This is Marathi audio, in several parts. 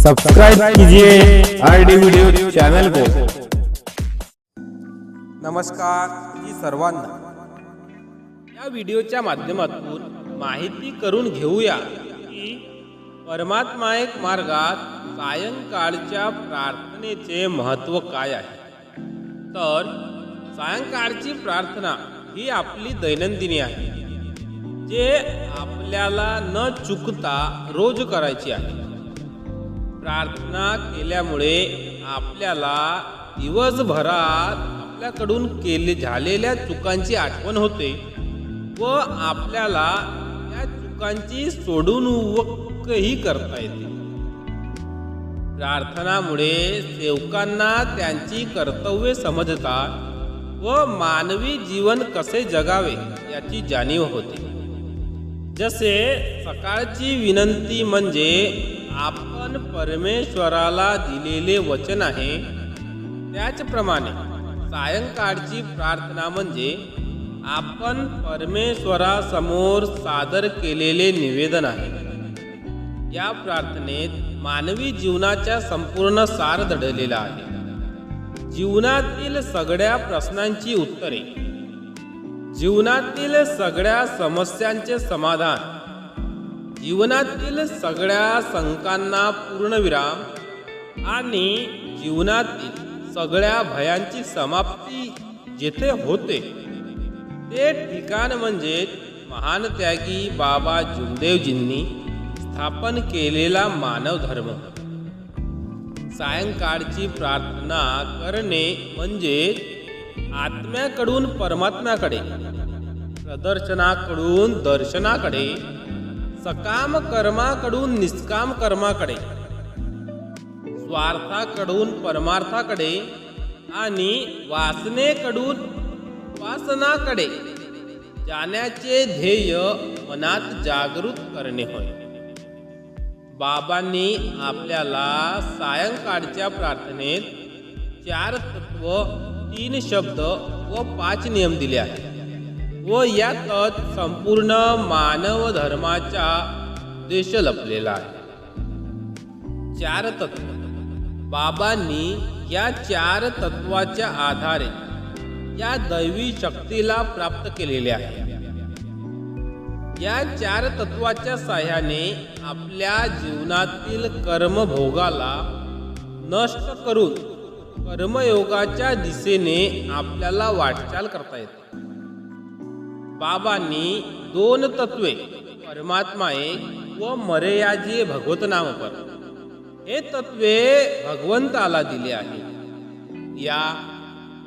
सब्सक्राइब कीजिए आर डी वीडियो चैनल को। नमस्कार जी सर्वांना. या व्हिडिओच्या माध्यमातून माहिती करून घेऊया की परमात्मा एक मार्गात सायंकाळच्या प्रार्थनेचे महत्त्व काय आहे. तर सायंकाळची प्रार्थना ही आपली दैनंदिनी आहे जे आपल्याला न चुकता रोज करायची आहे. प्रार्थना केल्यामुळे आपल्याला दिवसभरात आपल्याकडून केले झालेल्या चुकांची आठवण होते व आपल्याला त्या चुकांची सोडूनही करता येते. प्रार्थनामुळे सेवकांना त्यांची कर्तव्ये समजतात व मानवी जीवन कसे जगावे याची जाणीव होते. जसे सकाळची विनंती म्हणजे आपण परमेश्वराला दिलेले वचन आहे. त्याचप्रमाणे सायंकाळची प्रार्थना म्हणजे आपण परमेश्वरासमोर सादर केलेले निवेदन आहे. या प्रार्थनेत मानवी जीवनाच्या संपूर्ण सार दडलेला आहे. जीवनातील सगळ्या प्रश्नांची उत्तरे जीवनातील सगळ्या समस्यांचे समाधान जीवनातील सगळ्या शंकांना पूर्णविराम आणि जीवनातील सगळ्या भयांची समाप्ती जेथे होते ते ठिकाण म्हणजे महान त्यागी बाबा जुमदेवजींनी स्थापन केलेला मानव धर्म. सायंकाळची प्रार्थना करणे म्हणजे आत्म्याकडून परमात्म्याकडे प्रदर्शनाकडून दर्शनाकडे सकाम कर्माकडून निष्काम कर्माकडे. स्वार्थाकडून परमार्थाकडे आणि वासनेकडून वासनाकडे. जाण्याचे ध्येय मनात जागृत करणे होय. बाबांनी आपल्याला सायंकाळच्या प्रार्थनेत चार तत्व तीन शब्द व पाच नियम दिले आहेत. व यातच संपूर्ण मानव धर्माचा देश लपलेला आहे. चार तत्व. बाबांनी या चार तत्वाच्या आधारे या दैवी शक्तीला प्राप्त केलेले आहे या चार तत्वाच्या साह्याने आपल्या जीवनातील कर्मभोगाला नष्ट करून कर्मयोगाच्या दिशेने आपल्याला वाटचाल करता येते. बाबांनी दोन तत्वे परमात्मा एक व मर्याजी भगवत नामपर हे तत्वे भगवंताला दिले आहे या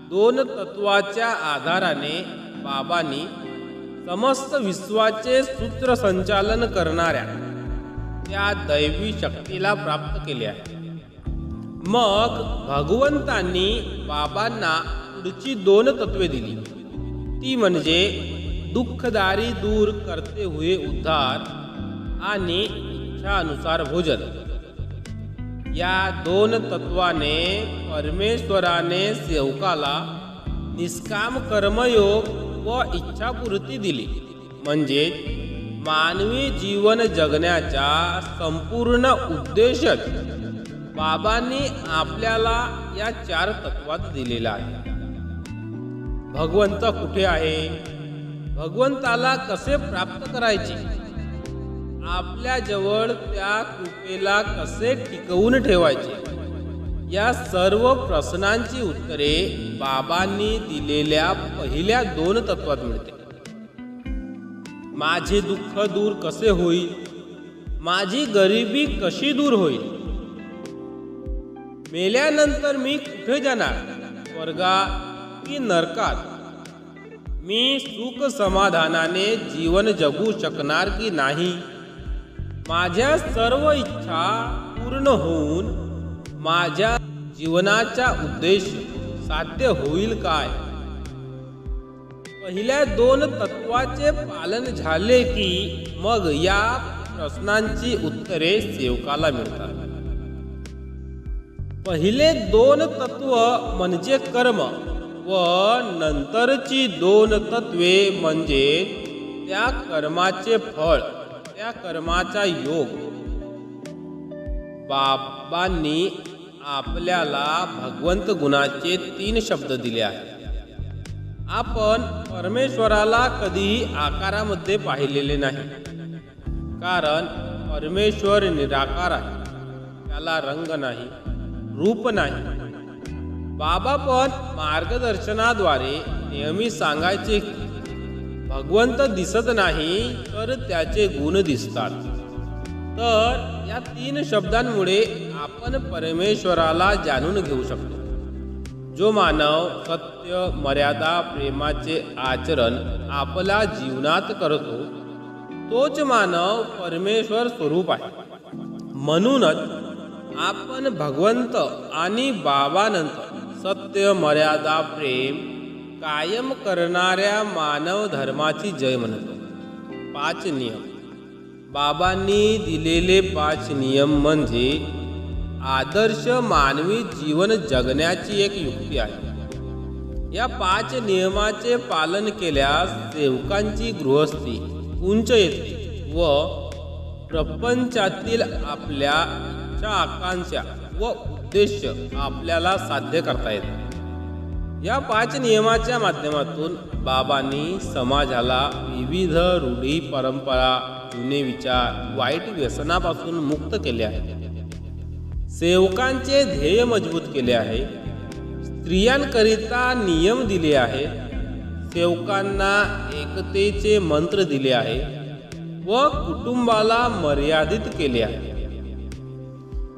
दोन तत्वाच्या आधाराने बाबांनी समस्त विश्वाचे सूत्रसंचालन करणाऱ्या त्या दैवी शक्तीला प्राप्त केले आहे. मग भगवंतांनी बाबांना पुढची दोन तत्वे दिली. ती म्हणजे दुःखदारी दूर करते हुए उद्धार आणि इच्छानुसार भोजन. या दोन तत्वाने परमेश्वराने सेवकाला निष्काम कर्मयोग व इच्छापूर्ती दिली. म्हणजे मानवी जीवन जगण्याचा संपूर्ण उद्देशच बाबांनी आपल्याला या चार तत्वात दिलेला आहे. भगवंत कुठे आहे? भगवंताला कसे प्राप्त करायचे? आपल्या जवळ त्या कृपेला कसे टिकवून ठेवायचे? या सर्व प्रश्नांची उत्तरे बाबांनी दिलेल्या पहिल्या दोन तत्वात मिळते. माझे दुःख दूर कसे होईल? माझी गरिबी कशी दूर होईल? मेल्यानंतर मी कुठे जाणार? स्वर्गात की नरकात? मी सुख समाधानाने जीवन जगू शकणार की नाही? माझ्या सर्व इच्छा पूर्ण होऊन माझ्या जीवनाचा उद्देश साध्य होईल काय? पहिल्या दोन तत्वाचे पालन झाले की मग या प्रश्नांची उत्तरे सेवकाला मिळतात. पहिले दोन तत्व म्हणजे कर्म. व नंतरची दोन तत्वे म्हणजे त्या कर्माचे फळ त्या कर्माचा योग. बाबांनी आपल्याला भगवंत गुणाचे तीन शब्द दिले आहेत. आपण परमेश्वराला कधीही आकारामध्ये पाहिलेले नाही. कारण परमेश्वर निराकार आहे. त्याला रंग नाही रूप नाही बाबा पण मार्गदर्शनाद्वारे नेहमी सांगायचे की भगवंत दिसत नाही तर त्याचे गुण दिसतात. तर या तीन शब्दांमुळे आपण परमेश्वराला जाणून घेऊ शकतो. जो मानव सत्य मर्यादा प्रेमाचे आचरण आपल्या जीवनात करतो तोच मानव परमेश्वर स्वरूप आहे. म्हणूनच आपण भगवंत आणि बाबानंतर सत्य मर्यादा प्रेम कायम करणाऱ्या मानव धर्माची जय म्हणतो. पाच नियम. बाबांनी दिलेले पाच नियम म्हणजे आदर्श मानवी जीवन जगण्याची एक युक्ती आहे. या पाच नियमाचे पालन केल्यास सेवकांची गृहस्थी उंच येते व प्रपंचातील आपल्या इच्छा आकांक्षा व उद्देश आपल्याला साध्य करता येतात या पाच नियमाच्या माध्यमातून बाबांनी समाजाला विविध रूढी परंपरा जुने विचार वाईट व्यसनापासून मुक्त केले आहे सेवकांचे ध्येय मजबूत केले आहे. स्त्रियांकरिता नियम दिले आहे सेवकांना एकतेचे मंत्र दिले आहे व कुटुंबाला मर्यादित केले आहे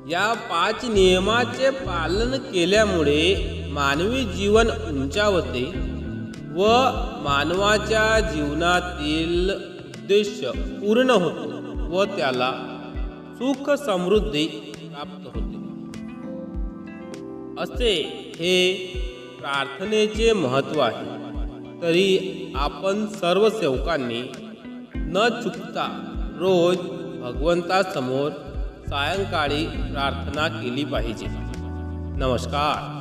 या पाच नियमाचे पालन केल्यामुळे मानवी जीवन उंचावते व मानवाच्या जीवनातील उद्देश पूर्ण होतो व त्याला सुख समृद्धी प्राप्त होते. असे हे प्रार्थनेचे महत्त्व आहे. तरी आपण सर्व सेवकांनी न चुकता रोज भगवंतासमोर सायंकाळी प्रार्थना केली पाहिजे. नमस्कार.